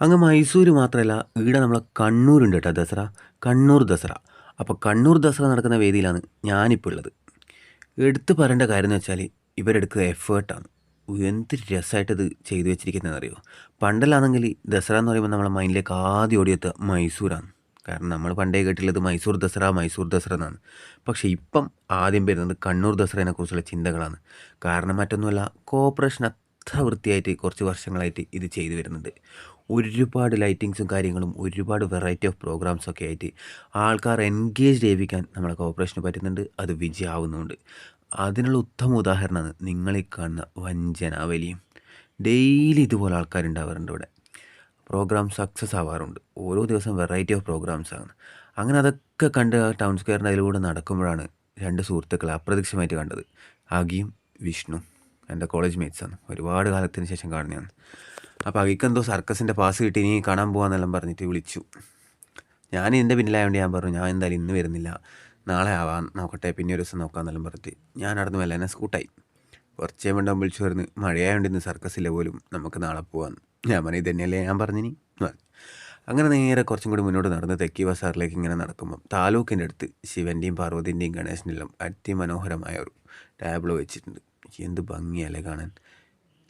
അങ്ങ് മൈസൂർ മാത്രമല്ല ഈടെ നമ്മളെ കണ്ണൂരുണ്ട് കേട്ടോ ദസറ. കണ്ണൂർ ദസറ. അപ്പോൾ കണ്ണൂർ ദസറ നടക്കുന്ന വേദിയിലാണ് ഞാനിപ്പോൾ ഉള്ളത്. എടുത്തു പറയേണ്ട കാര്യം എന്ന് വെച്ചാൽ ഇവരെടുക്കുന്ന എഫേർട്ടാണ് എന്ത് രസമായിട്ട് ഇത് ചെയ്തു വെച്ചിരിക്കുന്നതെന്ന് അറിയോ? പണ്ടല്ലാണെങ്കിൽ ദസറ എന്ന് പറയുമ്പോൾ നമ്മളെ മൈൻഡിലേക്ക് ആദ്യം ഓടിയെത്തുക മൈസൂരാണ്. കാരണം നമ്മൾ പണ്ടേ കേട്ടിട്ടുള്ളത് മൈസൂർ ദസറ മൈസൂർ ദസറ എന്നാണ്. പക്ഷേ ഇപ്പം ആദ്യം വരുന്നത് കണ്ണൂർ ദസറേനെക്കുറിച്ചുള്ള ചിന്തകളാണ്. കാരണം മറ്റൊന്നുമല്ല കോപ്പറേഷൻ അത്ര വൃത്തിയായിട്ട് കുറച്ച് വർഷങ്ങളായിട്ട് ഇത് ചെയ്തു വരുന്നുണ്ട്. ഒരുപാട് ലൈറ്റിങ്സും കാര്യങ്ങളും ഒരുപാട് വെറൈറ്റി ഓഫ് പ്രോഗ്രാംസൊക്കെ ആയിട്ട് ആൾക്കാർ എൻഗേജ് ചെയ്യിപ്പിക്കാൻ നമ്മളെ കോപ്പറേഷന് പറ്റുന്നുണ്ട്. അത് വിജയമാവുന്നുണ്ട്. അതിനുള്ള ഉത്തമ ഉദാഹരണമാണ് നിങ്ങളീ കാണുന്ന വഞ്ചനാവലിയും ഡെയിലി ഇതുപോലെ ആൾക്കാരുണ്ടാവാറുണ്ട് ഇവിടെ. പ്രോഗ്രാം സക്സസ് ആവാറുണ്ട്. ഓരോ ദിവസം വെറൈറ്റി ഓഫ് പ്രോഗ്രാംസ് ആണ്. അങ്ങനെ അതൊക്കെ കണ്ട് ടൗൺ സ്ക്വയറിന്റെ അതിലൂടെ നടക്കുമ്പോഴാണ് രണ്ട് സുഹൃത്തുക്കളെ അപ്രത്യക്ഷമായിട്ട് കണ്ടത്. അഗിയും വിഷ്ണു എന്റെ കോളേജ് മേറ്റ്സാണ് ഒരുപാട് കാലത്തിന് ശേഷം കാണുന്നതാണ്. അപ്പോൾ അവയ്ക്ക് എന്തോ സർക്കസിന്റെ പാസ് കിട്ടി ഇനി കാണാൻ പോകാമെന്നെല്ലാം പറഞ്ഞിട്ട് വിളിച്ചു. ഞാൻ എന്റെ പിന്നിലായതുകൊണ്ട് ഞാൻ പറഞ്ഞു ഞാൻ എന്തായാലും ഇന്ന് വരുന്നില്ല. നാളെ ആവാം. നോക്കട്ടെ പിന്നെ ഒരു ദിവസം നോക്കാമെന്നെല്ലാം പറഞ്ഞിട്ട് ഞാൻ നടന്നു വല്ല എന്നെ സ്കൂട്ടായി കുറച്ച് കഴിയുമ്പോൾ വിളിച്ചു വരുന്നു മഴയായതുകൊണ്ട് ഇന്ന് സർക്കസില്ല പോലും. നമുക്ക് നാളെ പോവാന്ന്. ഞാൻ പറഞ്ഞു ഇതന്നെയല്ലേ ഞാൻ പറഞ്ഞിനി പറഞ്ഞു. അങ്ങനെ നേരെ കുറച്ചും കൂടി മുന്നോട്ട് നടന്ന് തെക്കി ബസാറിലേക്ക് ഇങ്ങനെ നടക്കുമ്പം താലൂക്കിന്റെ അടുത്ത് ശിവന്റെയും പാർവതിന്റെയും ഗണേശന്റെ എല്ലാം അതിമനോഹരമായ ഒരു ടാബ്ലോ വെച്ചിട്ടുണ്ട്. എന്ത് ഭംഗിയല്ലേ കാണാൻ.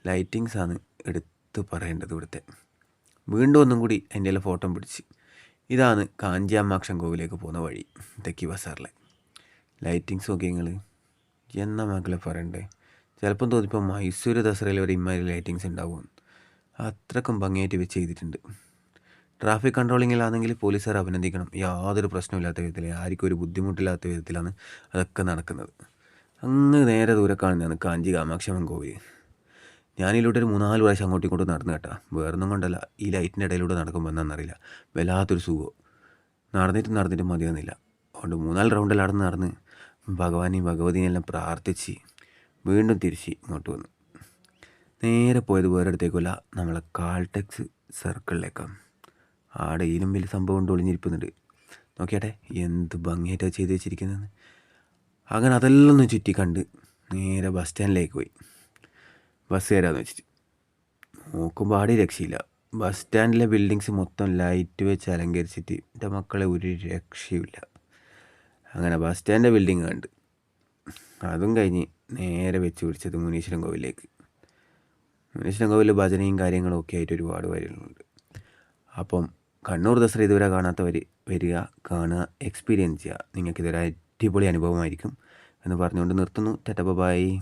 ലൈറ്റിങ്സ് ആണ് എടുത്ത് പറയേണ്ടത് ഇവിടുത്തെ. വീണ്ടും ഒന്നും കൂടി അതിന്റെ എല്ലാം ഫോട്ടോ പിടിച്ച്. ഇതാണ് കാഞ്ചിയാമാക്ഷം കോവിലേക്ക് പോകുന്ന വഴി തെക്കി ബസാറിലെ. ലൈറ്റിങ്സ് നോക്കി നിങ്ങൾ എന്നാ മക്കളെ പറയണ്ടേ? ചിലപ്പം തോന്നിപ്പോൾ മൈസൂർ ദസറയിൽ ഒരു ഇമ്മാതിരി ലൈറ്റിങ്സ് ഉണ്ടാവും. അത്രക്കും ഭംഗിയായിട്ട് വെച്ച് ചെയ്തിട്ടുണ്ട്. ട്രാഫിക് കൺട്രോളിങ്ങിലാണെങ്കിൽ പോലീസുകാർ അഭിനന്ദിക്കണം. യാതൊരു പ്രശ്നമില്ലാത്ത വിധത്തിൽ ആർക്കും ഒരു ബുദ്ധിമുട്ടില്ലാത്ത വിധത്തിലാണ് അതൊക്കെ നടക്കുന്നത്. അങ്ങ് നേരെ ദൂരെ കാണുന്നതാണ് കാഞ്ചി കാമാക്ഷമൻ കോവിൽ ഞാനിലൂടെ ഒരു മൂന്നാൽ പ്രാവശ്യം അങ്ങോട്ടും ഇങ്ങോട്ടും നടന്നു കേട്ടാ. വേറൊന്നും കൊണ്ടല്ല. ഈ ലൈറ്റിന്റെ ഇടയിലൂടെ നടക്കുമ്പോൾ എന്താണെന്നറിയില്ല വല്ലാത്തൊരു സുഖം. നടന്നിട്ട് നടന്നിട്ട് മതിയൊന്നുമില്ല അതുകൊണ്ട് മൂന്നാൽ റൗണ്ടിൽ നടന്ന് നടന്ന് ഭഗവാനെയും ഭഗവതിയും എല്ലാം പ്രാർത്ഥിച്ച് വീണ്ടും തിരിച്ച് ഇങ്ങോട്ട് വന്നു. നേരെ പോയത് വേറെ അടുത്തേക്കല്ല. നമ്മളെ കാൾടെക്സ് സർക്കിളിലേക്കാണ് ആടെ ഇതിലും വലിയ സംഭവം കൊണ്ട് ഒളിഞ്ഞിരിക്കുന്നുണ്ട് നോക്കിയാട്ടെ എന്ത് ഭംഗിയായിട്ടാണ് ചെയ്ത് വെച്ചിരിക്കുന്നത് അങ്ങനെ അതെല്ലാം ഒന്ന് ചുറ്റി കണ്ട് നേരെ ബസ് സ്റ്റാൻഡിലേക്ക് പോയി. ബസ് കയറാന്ന് വെച്ചിട്ട്. നോക്കുമ്പോൾ ആടെ രക്ഷയില്ല. ബസ് സ്റ്റാൻഡിലെ ബിൽഡിങ്സ് മൊത്തം ലൈറ്റ് വെച്ച് അലങ്കരിച്ചിട്ട് എന്റെ മക്കളെ ഒരു രക്ഷയുമില്ല. അങ്ങനെ ബസ് സ്റ്റാൻഡിന്റെ ബിൽഡിങ് കണ്ട്. അതും കഴിഞ്ഞ് നേരെ വെച്ച് പിടിച്ചത് മുനീശ്വരൻ കോവിലേക്ക്. മുനീശ്വരൻ കോവിൽ ഭജനയും കാര്യങ്ങളും ഒക്കെ ആയിട്ട് ഒരുപാട് കാര്യങ്ങളുണ്ട് അപ്പം കണ്ണൂർ ദസറ ഇതുവരെ കാണാത്തവർ വരിക കാണുക എക്സ്പീരിയൻസ് ചെയ്യുക. നിങ്ങൾക്കിതൊരു അടിപൊളി അനുഭവമായിരിക്കും എന്ന് പറഞ്ഞുകൊണ്ട് നിർത്തുന്നു. Tata bye.